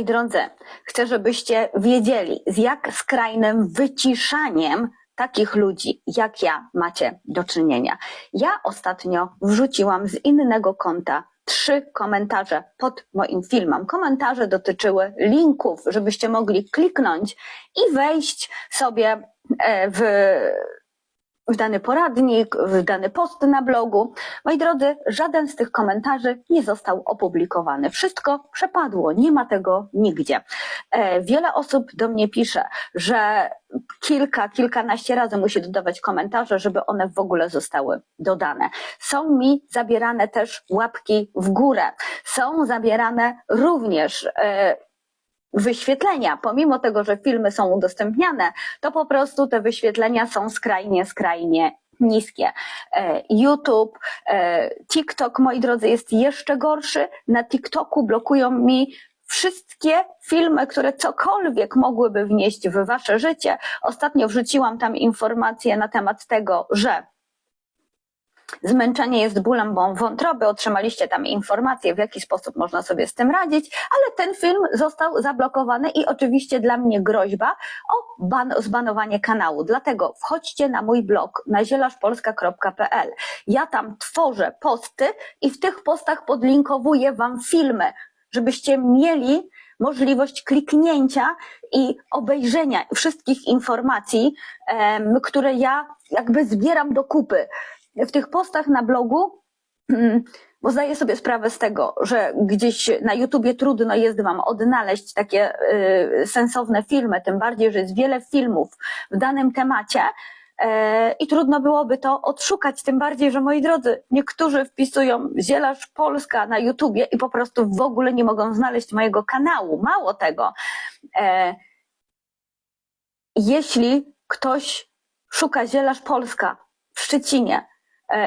Moi drodzy, chcę, żebyście wiedzieli, z jak skrajnym wyciszaniem takich ludzi jak ja macie do czynienia. Ja ostatnio wrzuciłam z innego konta trzy komentarze pod moim filmem. Komentarze dotyczyły linków, żebyście mogli kliknąć i wejść sobie e, w w dany poradnik, w dany post na blogu. Moi drodzy, żaden z tych komentarzy nie został opublikowany. Wszystko przepadło, nie ma tego nigdzie. E, Wiele osób do mnie pisze, że kilka, kilkanaście razy musi dodawać komentarze, żeby one w ogóle zostały dodane. Są mi zabierane też łapki w górę. Są zabierane również e, wyświetlenia, pomimo tego, że filmy są udostępniane, to po prostu te wyświetlenia są skrajnie, skrajnie niskie. E, YouTube, e, TikTok, moi drodzy, jest jeszcze gorszy. Na TikToku blokują mi wszystkie filmy, które cokolwiek mogłyby wnieść w wasze życie. Ostatnio wrzuciłam tam informacje na temat tego, że Zmęczenie jest bólem wątroby, otrzymaliście tam informacje, w jaki sposób można sobie z tym radzić, ale ten film został zablokowany i oczywiście dla mnie groźba o ban- zbanowanie kanału. Dlatego wchodźcie na mój blog na zielaszpolska.pl. Ja tam tworzę posty i w tych postach podlinkowuję wam filmy, żebyście mieli możliwość kliknięcia i obejrzenia wszystkich informacji, które ja jakby zbieram do kupy w tych postach na blogu, mm, bo zdaję sobie sprawę z tego, że gdzieś na YouTubie trudno jest Wam odnaleźć takie y, sensowne filmy, tym bardziej, że jest wiele filmów w danym temacie. e, I trudno byłoby to odszukać, tym bardziej, że moi drodzy, niektórzy wpisują Zielarz Polska na YouTubie i po prostu w ogóle nie mogą znaleźć mojego kanału. Mało tego, e, jeśli ktoś szuka Zielarz Polska w Szczecinie,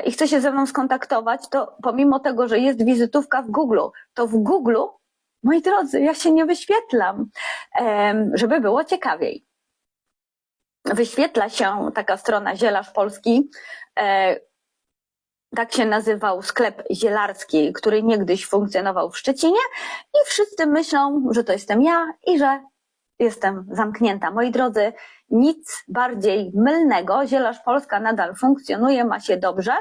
i chce się ze mną skontaktować, to pomimo tego, że jest wizytówka w Google, to w Google, moi drodzy, ja się nie wyświetlam, żeby było ciekawiej. Wyświetla się taka strona Zielarz Polski, e, tak się nazywał sklep zielarski, który niegdyś funkcjonował w Szczecinie i wszyscy myślą, że to jestem ja i że jestem zamknięta. Moi drodzy, nic bardziej mylnego. Zielarz Polska nadal funkcjonuje, ma się dobrze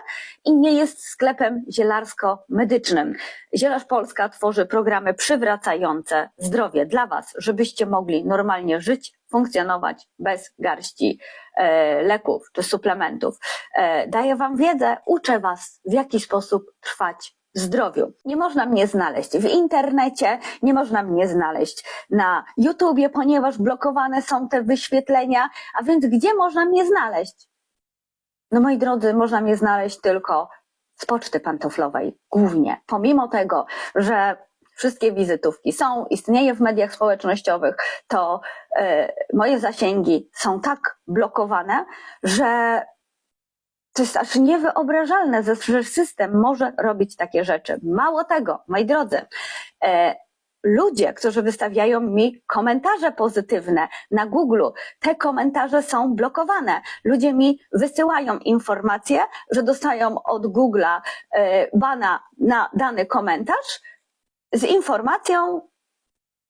i nie jest sklepem zielarsko-medycznym. Zielarz Polska tworzy programy przywracające zdrowie dla Was, żebyście mogli normalnie żyć, funkcjonować bez garści e, leków czy suplementów. E, daję Wam wiedzę, uczę Was, w jaki sposób trwać zdrowiu. Nie można mnie znaleźć w internecie, nie można mnie znaleźć na YouTubie, ponieważ blokowane są te wyświetlenia, a więc gdzie można mnie znaleźć? No moi drodzy, można mnie znaleźć tylko z poczty pantoflowej, głównie. Pomimo tego, że wszystkie wizytówki są, istnieje w mediach społecznościowych, to e, moje zasięgi są tak blokowane, że to jest aż niewyobrażalne, że- system może robić takie rzeczy. Mało tego, moi drodzy, e, ludzie, którzy wystawiają mi komentarze pozytywne na Google, te komentarze są blokowane. Ludzie mi wysyłają informacje, że dostają od Google'a e, bana na dany komentarz z informacją,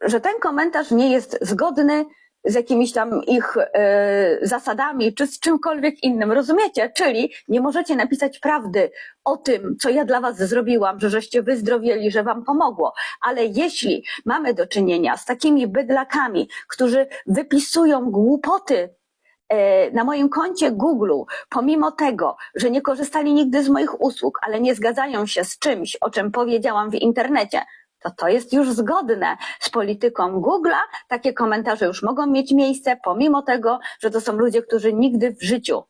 że ten komentarz nie jest zgodny z jakimiś tam ich e, zasadami, czy z czymkolwiek innym, rozumiecie? Czyli nie możecie napisać prawdy o tym, co ja dla was zrobiłam, że żeście wyzdrowieli, że wam pomogło. Ale jeśli mamy do czynienia z takimi bydlakami, którzy wypisują głupoty e, na moim koncie Google, pomimo tego, że nie korzystali nigdy z moich usług, ale nie zgadzają się z czymś, o czym powiedziałam w internecie, to to jest już zgodne z polityką Google'a. Takie komentarze już mogą mieć miejsce, pomimo tego, że to są ludzie, którzy nigdy w życiu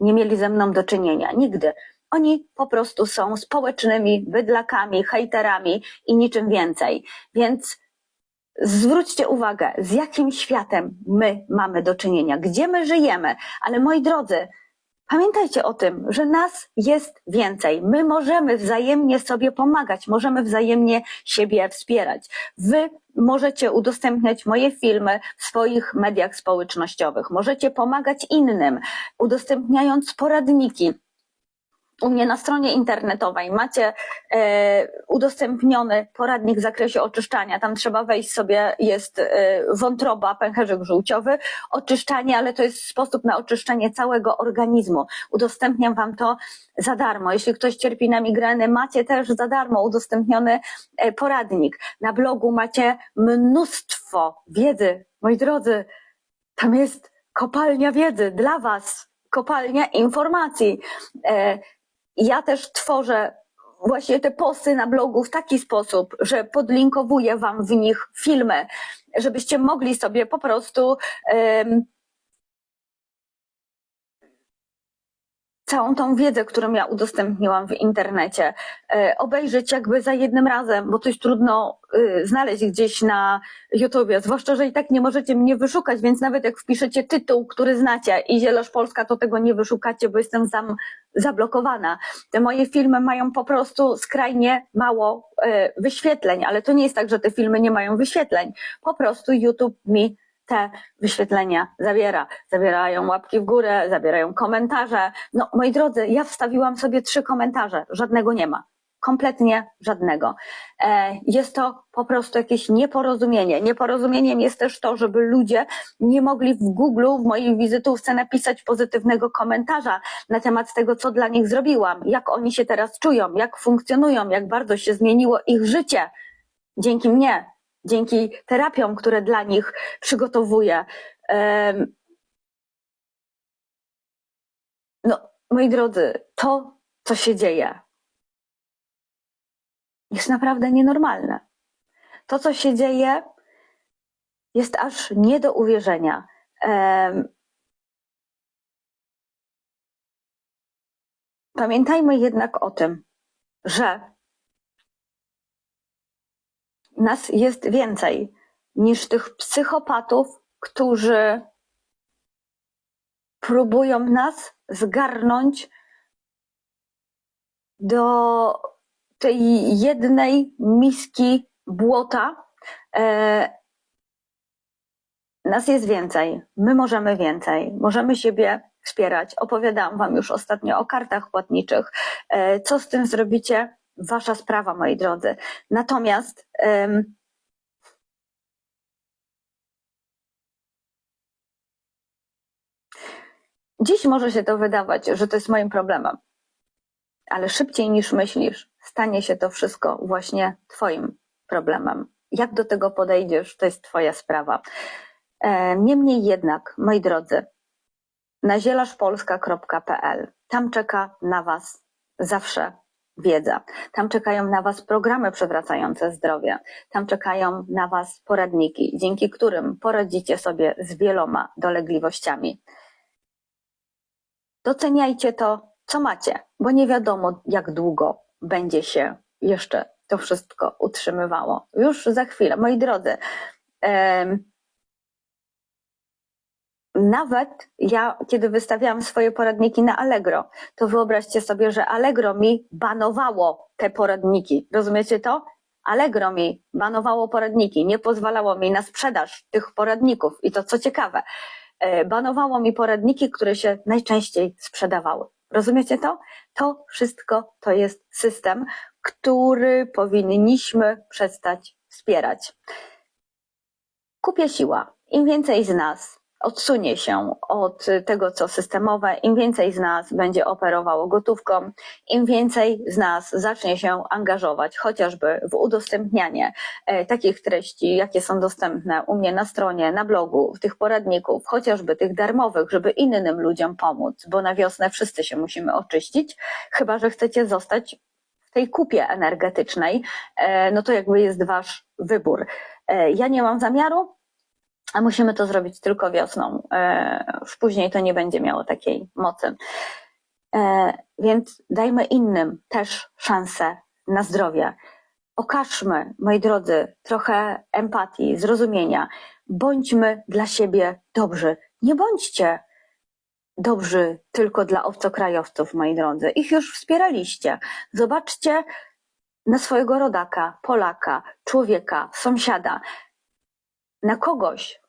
nie mieli ze mną do czynienia. Nigdy. Oni po prostu są społecznymi bydlakami, hejterami i niczym więcej. Więc zwróćcie uwagę, z jakim światem my mamy do czynienia, gdzie my żyjemy. Ale moi drodzy, Pamiętajcie o tym, że nas jest więcej. My możemy wzajemnie sobie pomagać, możemy wzajemnie siebie wspierać. Wy możecie udostępniać moje filmy w swoich mediach społecznościowych, możecie pomagać innym, udostępniając poradniki. U mnie na stronie internetowej macie e, udostępniony poradnik w zakresie oczyszczania. Tam trzeba wejść sobie, jest e, wątroba, pęcherzyk żółciowy, oczyszczanie, ale to jest sposób na oczyszczenie całego organizmu. Udostępniam Wam to za darmo. Jeśli ktoś cierpi na migreny, macie też za darmo udostępniony e, poradnik. Na blogu macie mnóstwo wiedzy, moi drodzy. Tam jest kopalnia wiedzy dla Was, kopalnia informacji. Ja też tworzę właśnie te posty na blogu w taki sposób, że podlinkowuję Wam w nich filmy, żebyście mogli sobie po prostu całą tą wiedzę, którą ja udostępniłam w internecie, e, obejrzeć jakby za jednym razem, bo jest trudno y, znaleźć gdzieś na YouTubie, zwłaszcza, że i tak nie możecie mnie wyszukać, więc nawet jak wpiszecie tytuł, który znacie i Zielosz Polska, to tego nie wyszukacie, bo jestem tam zablokowana. Te moje filmy mają po prostu skrajnie mało e, wyświetleń, ale to nie jest tak, że te filmy nie mają wyświetleń. Po prostu YouTube mi te wyświetlenia zabiera. Zabierają łapki w górę, zabierają komentarze. No, moi drodzy, ja wstawiłam sobie trzy komentarze, żadnego nie ma. Kompletnie żadnego. E, Jest to po prostu jakieś nieporozumienie. Nieporozumieniem jest też to, żeby ludzie nie mogli w Google, w mojej wizytówce napisać pozytywnego komentarza na temat tego, co dla nich zrobiłam, jak oni się teraz czują, jak funkcjonują, jak bardzo się zmieniło ich życie dzięki mnie, dzięki terapiom, które dla nich przygotowuję. No, moi drodzy, to, co się dzieje, jest naprawdę nienormalne. To, co się dzieje, jest aż nie do uwierzenia. Pamiętajmy jednak o tym, że nas jest więcej niż tych psychopatów, którzy próbują nas zgarnąć do tej jednej miski błota. E, nas jest więcej. My możemy więcej. Możemy siebie wspierać. Opowiadałam Wam już ostatnio o kartach płatniczych. E, Co z tym zrobicie? Wasza sprawa, moi drodzy. Natomiast em, dziś może się to wydawać, że to jest moim problemem, ale szybciej niż myślisz, stanie się to wszystko właśnie Twoim problemem. Jak do tego podejdziesz, to jest Twoja sprawa. Niemniej jednak, moi drodzy, na zielaszpolska.pl. Tam czeka na Was zawsze wiedza. Tam czekają na Was programy przywracające zdrowie. Tam czekają na Was poradniki, dzięki którym poradzicie sobie z wieloma dolegliwościami. Doceniajcie to, co macie, bo nie wiadomo, jak długo będzie się jeszcze to wszystko utrzymywało. Już za chwilę, moi drodzy. em, nawet ja, kiedy wystawiałam swoje poradniki na Allegro, to wyobraźcie sobie, że Allegro mi banowało te poradniki. Rozumiecie to? Allegro mi banowało poradniki, nie pozwalało mi na sprzedaż tych poradników. I to co ciekawe, e, banowało mi poradniki, które się najczęściej sprzedawały. Rozumiecie to? To wszystko to jest system, który powinniśmy przestać wspierać. Kupie siła. Im więcej z nas odsunie się od tego, co systemowe, im więcej z nas będzie operowało gotówką, im więcej z nas zacznie się angażować chociażby w udostępnianie e, takich treści, jakie są dostępne u mnie na stronie, na blogu, tych poradników, chociażby tych darmowych, żeby innym ludziom pomóc, bo na wiosnę wszyscy się musimy oczyścić, chyba że chcecie zostać w tej kupie energetycznej, e, no to jakby jest wasz wybór. E, Ja nie mam zamiaru, a musimy to zrobić tylko wiosną. E, Już później to nie będzie miało takiej mocy. E, Więc dajmy innym też szansę na zdrowie. Okażmy, moi drodzy, trochę empatii, zrozumienia. Bądźmy dla siebie dobrzy. Nie bądźcie dobrzy tylko dla obcokrajowców, moi drodzy. Ich już wspieraliście. Zobaczcie na swojego rodaka, Polaka, człowieka, sąsiada, na kogoś,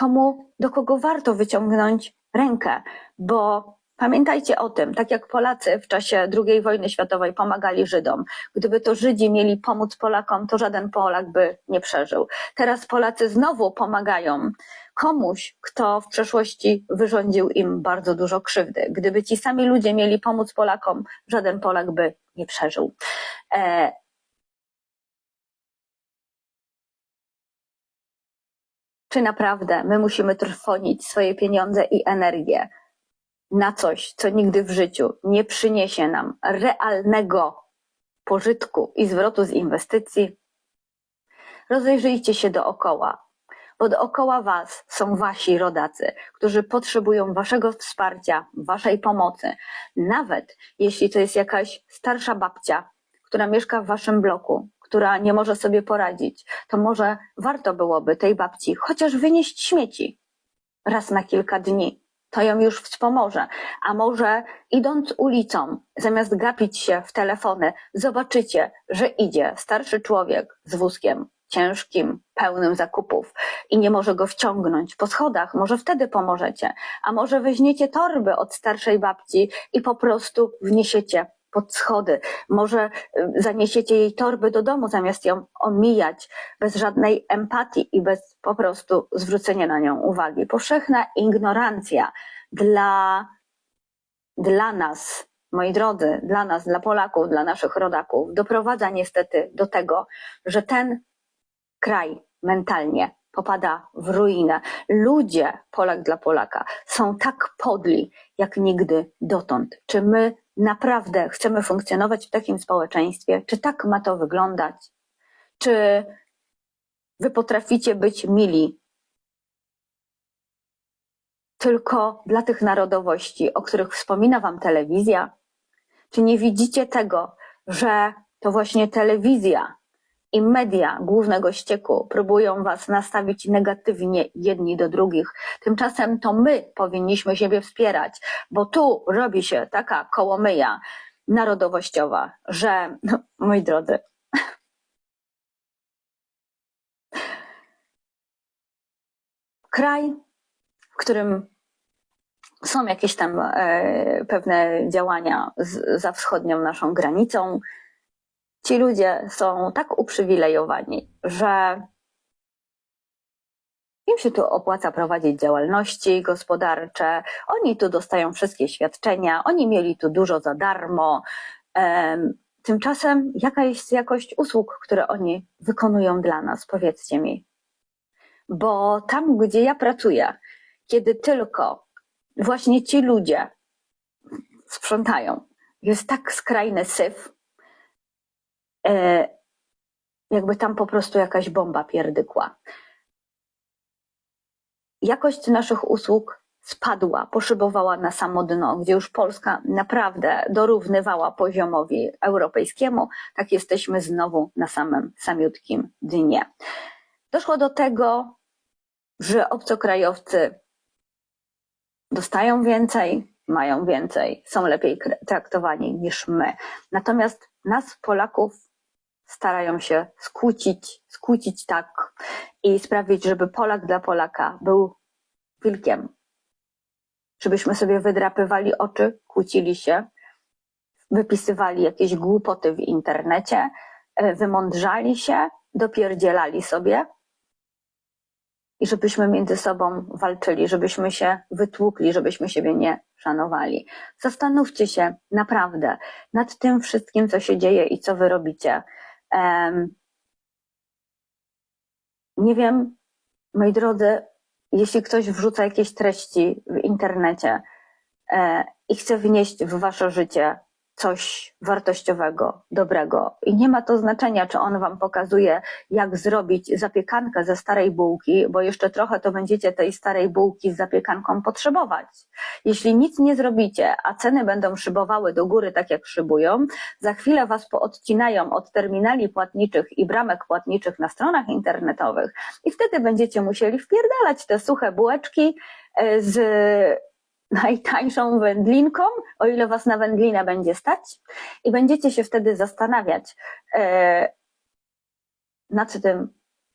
komu, do kogo warto wyciągnąć rękę, bo Pamiętajcie o tym, tak jak Polacy w czasie II wojny światowej pomagali Żydom. Gdyby to Żydzi mieli pomóc Polakom, to żaden Polak by nie przeżył. Teraz Polacy znowu pomagają komuś, kto w przeszłości wyrządził im bardzo dużo krzywdy. Gdyby ci sami ludzie mieli pomóc Polakom, żaden Polak by nie przeżył. E, czy naprawdę my musimy trwonić swoje pieniądze i energię na coś, co nigdy w życiu nie przyniesie nam realnego pożytku i zwrotu z inwestycji? Rozejrzyjcie się dookoła, bo dookoła Was są Wasi rodacy, którzy potrzebują Waszego wsparcia, Waszej pomocy. Nawet jeśli to jest jakaś starsza babcia, która mieszka w Waszym bloku, która nie może sobie poradzić, to może warto byłoby tej babci chociaż wynieść śmieci raz na kilka dni. To ją już wspomoże. A może idąc ulicą, zamiast gapić się w telefony, zobaczycie, że idzie starszy człowiek z wózkiem ciężkim, pełnym zakupów i nie może go wciągnąć po schodach. Może wtedy pomożecie. A może weźmiecie torby od starszej babci i po prostu wniesiecie pod schody. Może y, zaniesiecie jej torby do domu, zamiast ją omijać, bez żadnej empatii i bez po prostu zwrócenia na nią uwagi. Powszechna ignorancja dla, dla nas, moi drodzy, dla nas, dla Polaków, dla naszych rodaków, doprowadza niestety do tego, że ten kraj mentalnie popada w ruinę. Ludzie, Polak dla Polaka, są tak podli, jak nigdy dotąd. Czy my naprawdę chcemy funkcjonować w takim społeczeństwie? Czy tak ma to wyglądać? Czy wy potraficie być mili tylko dla tych narodowości, o których wspomina wam telewizja? Czy nie widzicie tego, że to właśnie telewizja i media głównego ścieku próbują was nastawić negatywnie jedni do drugich. Tymczasem to my powinniśmy siebie wspierać, bo tu robi się taka kołomyja narodowościowa, że, no, moi drodzy, kraj, w którym są jakieś tam e, pewne działania z, za wschodnią naszą granicą, ci ludzie są tak uprzywilejowani, że im się tu opłaca prowadzić działalności gospodarcze, oni tu dostają wszystkie świadczenia, oni mieli tu dużo za darmo. Tymczasem jaka jest jakość usług, które oni wykonują dla nas? Powiedzcie mi. Bo tam, gdzie ja pracuję, kiedy tylko właśnie ci ludzie sprzątają, jest tak skrajny syf, jakby tam po prostu jakaś bomba pierdykła. Jakość naszych usług spadła, poszybowała na samo dno, gdzie już Polska naprawdę dorównywała poziomowi europejskiemu, tak jesteśmy znowu na samym samiutkim dnie. Doszło do tego, że obcokrajowcy dostają więcej, mają więcej, są lepiej traktowani niż my. Natomiast nas, Polaków, starają się skłócić, skłócić tak i sprawić, żeby Polak dla Polaka był wilkiem. Żebyśmy sobie wydrapywali oczy, kłócili się, wypisywali jakieś głupoty w internecie, e, wymądrzali się, dopierdzielali sobie i żebyśmy między sobą walczyli, żebyśmy się wytłukli, żebyśmy siebie nie szanowali. Zastanówcie się naprawdę nad tym wszystkim, co się dzieje i co wy robicie. Nie wiem, moi drodzy, jeśli ktoś wrzuca jakieś treści w internecie e, i chce wnieść w wasze życie coś wartościowego, dobrego. I nie ma to znaczenia, czy on wam pokazuje, jak zrobić zapiekankę ze starej bułki, bo jeszcze trochę to będziecie tej starej bułki z zapiekanką potrzebować. Jeśli nic nie zrobicie, a ceny będą szybowały do góry tak jak szybują, za chwilę was poodcinają od terminali płatniczych i bramek płatniczych na stronach internetowych i wtedy będziecie musieli wpierdalać te suche bułeczki e, z najtańszą wędlinką, o ile was na wędlinę będzie stać, i będziecie się wtedy zastanawiać e, nad tym,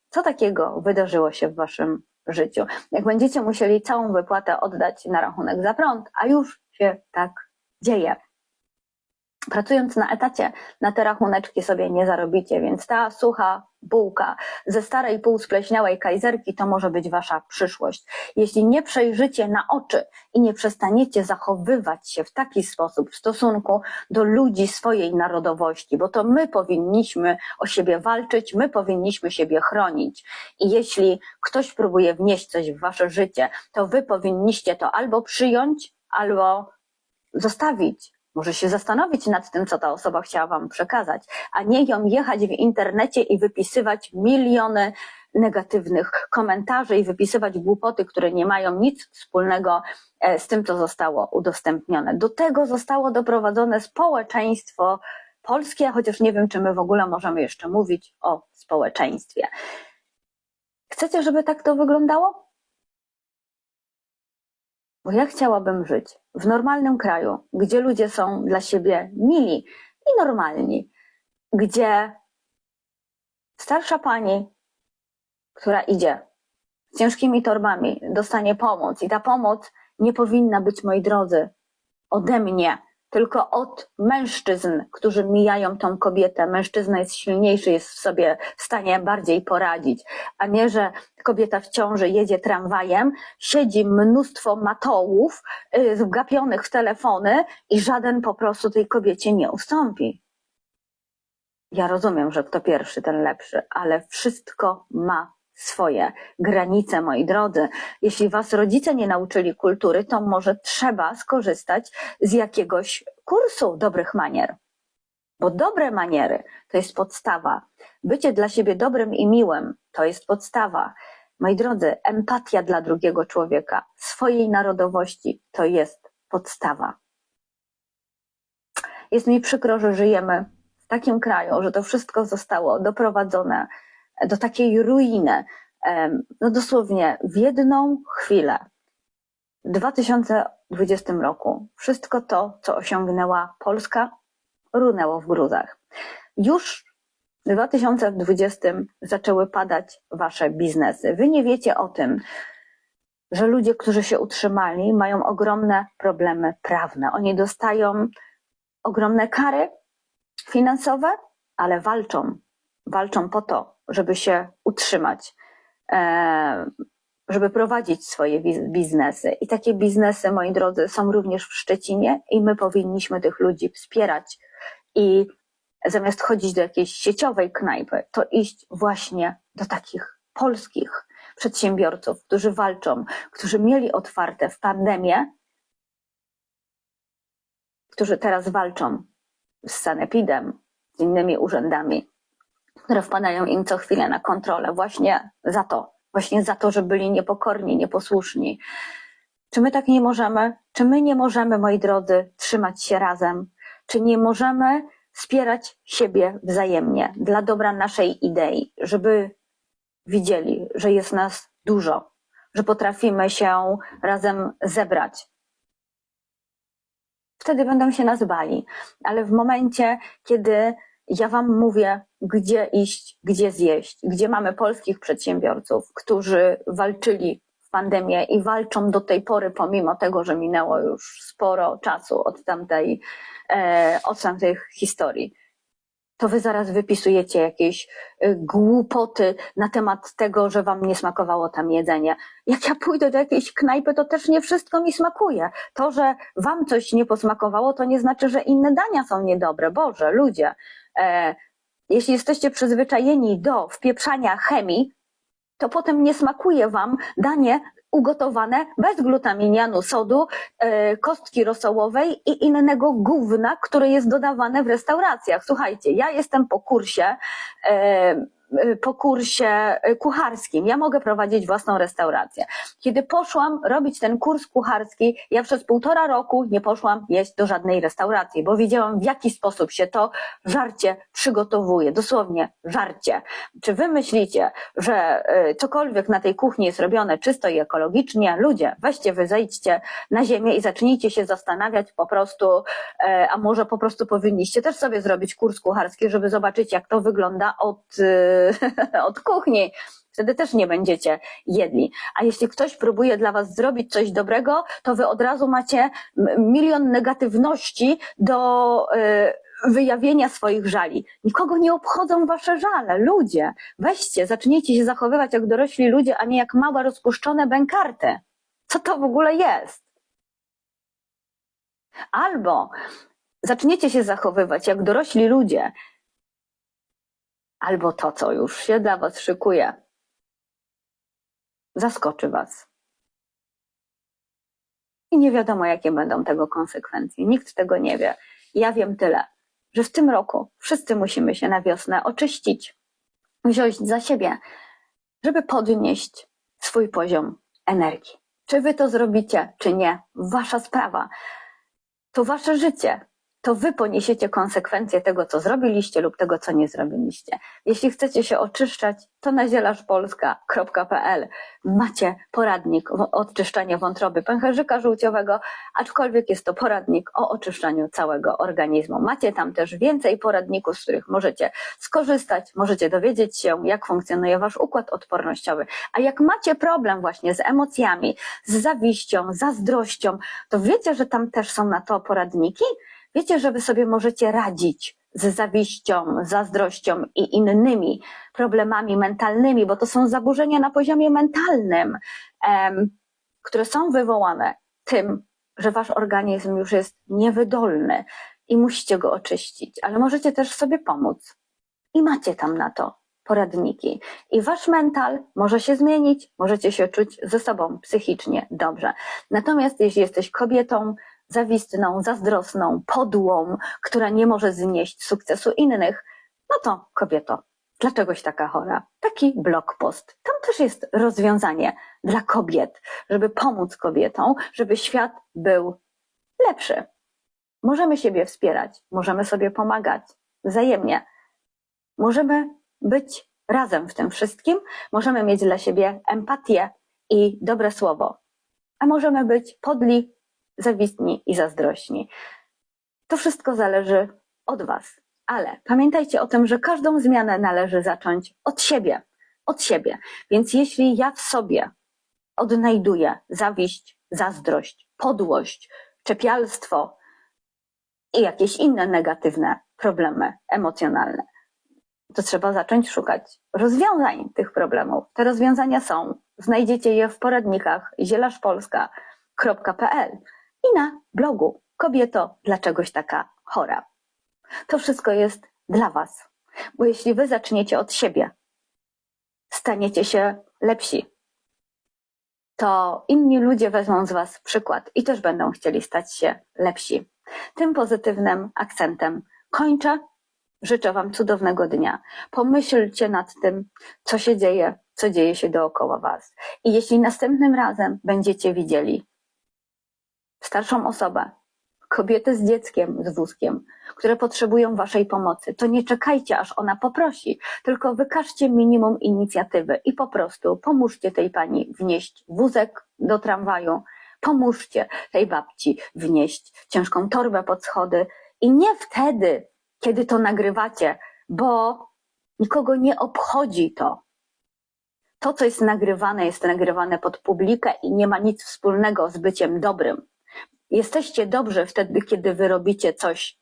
co takiego wydarzyło się w waszym życiu. Jak będziecie musieli całą wypłatę oddać na rachunek za prąd, a już się tak dzieje. Pracując na etacie, na te rachuneczki sobie nie zarobicie, więc ta sucha bułka ze starej półspleśniałej kajzerki to może być wasza przyszłość. Jeśli nie przejrzycie na oczy i nie przestaniecie zachowywać się w taki sposób w stosunku do ludzi swojej narodowości, bo to my powinniśmy o siebie walczyć, my powinniśmy siebie chronić. I jeśli ktoś próbuje wnieść coś w wasze życie, to wy powinniście to albo przyjąć, albo zostawić. Może się zastanowić nad tym, co ta osoba chciała Wam przekazać, a nie ją jechać w internecie i wypisywać miliony negatywnych komentarzy i wypisywać głupoty, które nie mają nic wspólnego e, z tym, co zostało udostępnione. Do tego zostało doprowadzone społeczeństwo polskie, chociaż nie wiem, czy my w ogóle możemy jeszcze mówić o społeczeństwie. Chcecie, żeby tak to wyglądało? Bo ja chciałabym żyć w normalnym kraju, gdzie ludzie są dla siebie mili i normalni, gdzie starsza pani, która idzie z ciężkimi torbami, dostanie pomoc i ta pomoc nie powinna być, moi drodzy, ode mnie, tylko od mężczyzn, którzy mijają tą kobietę. Mężczyzna jest silniejszy, jest w sobie w stanie bardziej poradzić, a nie, że kobieta w ciąży jedzie tramwajem, siedzi mnóstwo matołów yy, zgapionych w telefony i żaden po prostu tej kobiecie nie ustąpi. Ja rozumiem, że kto pierwszy, ten lepszy, ale wszystko ma swoje granice, moi drodzy. Jeśli was rodzice nie nauczyli kultury, to może trzeba skorzystać z jakiegoś kursu dobrych manier. Bo dobre maniery to jest podstawa. Bycie dla siebie dobrym i miłym to jest podstawa. Moi drodzy, empatia dla drugiego człowieka, swojej narodowości to jest podstawa. Jest mi przykro, że żyjemy w takim kraju, że to wszystko zostało doprowadzone do takiej ruiny, no dosłownie w jedną chwilę. W 2020 roku wszystko to, co osiągnęła Polska, runęło w gruzach. Już w 2020 zaczęły padać wasze biznesy. Wy nie wiecie o tym, że ludzie, którzy się utrzymali, mają ogromne problemy prawne. Oni dostają ogromne kary finansowe, ale walczą. Walczą po to, żeby się utrzymać, e, żeby prowadzić swoje biznesy. I takie biznesy, moi drodzy, są również w Szczecinie i my powinniśmy tych ludzi wspierać. I zamiast chodzić do jakiejś sieciowej knajpy, to iść właśnie do takich polskich przedsiębiorców, którzy walczą, którzy mieli otwarte w pandemię, którzy teraz walczą z sanepidem, z innymi urzędami, które wpadają im co chwilę na kontrolę, właśnie za to, właśnie za to, że byli niepokorni, nieposłuszni. Czy my tak nie możemy? Czy my nie możemy, moi drodzy, trzymać się razem? Czy nie możemy wspierać siebie wzajemnie dla dobra naszej idei, żeby widzieli, że jest nas dużo, że potrafimy się razem zebrać? Wtedy będą się nas bali, ale w momencie, kiedy ja Wam mówię, gdzie iść, gdzie zjeść, gdzie mamy polskich przedsiębiorców, którzy walczyli w pandemię i walczą do tej pory, pomimo tego, że minęło już sporo czasu od tamtej, e, od tamtej historii to wy zaraz wypisujecie jakieś y, głupoty na temat tego, że wam nie smakowało tam jedzenie. Jak ja pójdę do jakiejś knajpy, to też nie wszystko mi smakuje. To, że wam coś nie posmakowało, to nie znaczy, że inne dania są niedobre. Boże, ludzie, e, jeśli jesteście przyzwyczajeni do wpieprzania chemii, to potem nie smakuje wam danie ugotowane bez glutaminianu sodu, e, kostki rosołowej i innego gówna, które jest dodawane w restauracjach. Słuchajcie, ja jestem po kursie e, po kursie y, kucharskim. Ja mogę prowadzić własną restaurację. Kiedy poszłam robić ten kurs kucharski, ja przez półtora roku nie poszłam jeść do żadnej restauracji, bo wiedziałam, w jaki sposób się to żarcie przygotowuje. Dosłownie żarcie. Czy wy myślicie, że y, cokolwiek na tej kuchni jest robione czysto i ekologicznie? Ludzie, weźcie wy, zejdźcie na ziemię i zacznijcie się zastanawiać po prostu, a może po prostu powinniście też sobie zrobić kurs kucharski, żeby zobaczyć, jak to wygląda od od kuchni. Wtedy też nie będziecie jedli. A jeśli ktoś próbuje dla was zrobić coś dobrego, to wy od razu macie milion negatywności do y, wyjawienia swoich żali. Nikogo nie obchodzą wasze żale. Ludzie, weźcie, zacznijcie się zachowywać jak dorośli ludzie, a nie jak małe rozpuszczone bękarty. Co to w ogóle jest? Albo zaczniecie się zachowywać jak dorośli ludzie, albo to, co już się dla was szykuje, zaskoczy was. I nie wiadomo, jakie będą tego konsekwencje. Nikt tego nie wie. Ja wiem tyle, że w tym roku wszyscy musimy się na wiosnę oczyścić, wziąć za siebie, żeby podnieść swój poziom energii. Czy wy to zrobicie, czy nie, wasza sprawa. To wasze życie. To wy poniesiecie konsekwencje tego, co zrobiliście lub tego, co nie zrobiliście. Jeśli chcecie się oczyszczać, to na zielaszpolska.pl macie poradnik o odczyszczaniu wątroby pęcherzyka żółciowego, aczkolwiek jest to poradnik o oczyszczaniu całego organizmu. Macie tam też więcej poradników, z których możecie skorzystać, możecie dowiedzieć się, jak funkcjonuje wasz układ odpornościowy. A jak macie problem właśnie z emocjami, z zawiścią, zazdrością, to wiecie, że tam też są na to poradniki? Wiecie, że wy sobie możecie radzić z zawiścią, zazdrością i innymi problemami mentalnymi, bo to są zaburzenia na poziomie mentalnym, em, które są wywołane tym, że wasz organizm już jest niewydolny i musicie go oczyścić, ale możecie też sobie pomóc. I macie tam na to poradniki. I wasz mental może się zmienić, możecie się czuć ze sobą psychicznie dobrze. Natomiast jeśli jesteś kobietą, zawistną, zazdrosną, podłą, która nie może znieść sukcesu innych, no to kobieto, dlaczegoś taka chora? Taki blog post. Tam też jest rozwiązanie dla kobiet, żeby pomóc kobietom, żeby świat był lepszy. Możemy siebie wspierać, możemy sobie pomagać wzajemnie. Możemy być razem w tym wszystkim, możemy mieć dla siebie empatię i dobre słowo, a możemy być podli, zawistni i zazdrośni. To wszystko zależy od Was. Ale pamiętajcie o tym, że każdą zmianę należy zacząć od siebie. Od siebie. Więc jeśli ja w sobie odnajduję zawiść, zazdrość, podłość, czepialstwo i jakieś inne negatywne problemy emocjonalne, to trzeba zacząć szukać rozwiązań tych problemów. Te rozwiązania są. Znajdziecie je w poradnikach zielaszpolska.pl i na blogu Kobieto, dlaczegoś taka chora. To wszystko jest dla Was, bo jeśli Wy zaczniecie od siebie, staniecie się lepsi, to inni ludzie wezmą z Was przykład i też będą chcieli stać się lepsi. Tym pozytywnym akcentem kończę. Życzę Wam cudownego dnia. Pomyślcie nad tym, co się dzieje, co dzieje się dookoła Was. I jeśli następnym razem będziecie widzieli starszą osobę, kobietę z dzieckiem, z wózkiem, które potrzebują Waszej pomocy, to nie czekajcie, aż ona poprosi, tylko wykażcie minimum inicjatywy i po prostu pomóżcie tej pani wnieść wózek do tramwaju, pomóżcie tej babci wnieść ciężką torbę pod schody i nie wtedy, kiedy to nagrywacie, bo nikogo nie obchodzi to. To, co jest nagrywane, jest nagrywane pod publikę i nie ma nic wspólnego z byciem dobrym. Jesteście dobrzy wtedy, kiedy wy robicie coś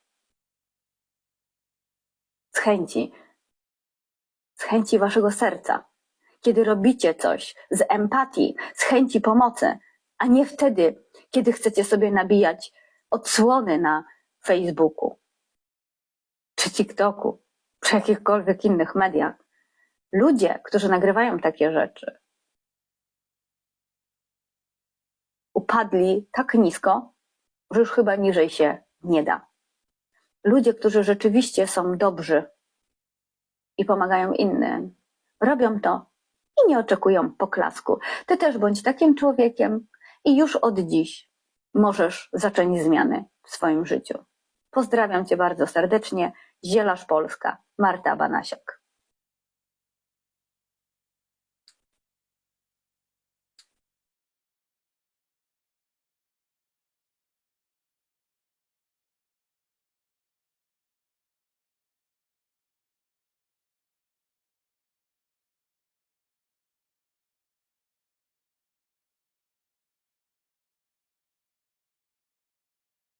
z chęci, z chęci waszego serca. Kiedy robicie coś z empatii, z chęci pomocy, a nie wtedy, kiedy chcecie sobie nabijać odsłony na Facebooku, czy TikToku, czy jakichkolwiek innych mediach. Ludzie, którzy nagrywają takie rzeczy, upadli tak nisko, że już chyba niżej się nie da. Ludzie, którzy rzeczywiście są dobrzy i pomagają innym, robią to i nie oczekują poklasku. Ty też bądź takim człowiekiem i już od dziś możesz zacząć zmiany w swoim życiu. Pozdrawiam Cię bardzo serdecznie. Zielarz Polska, Marta Banasiak.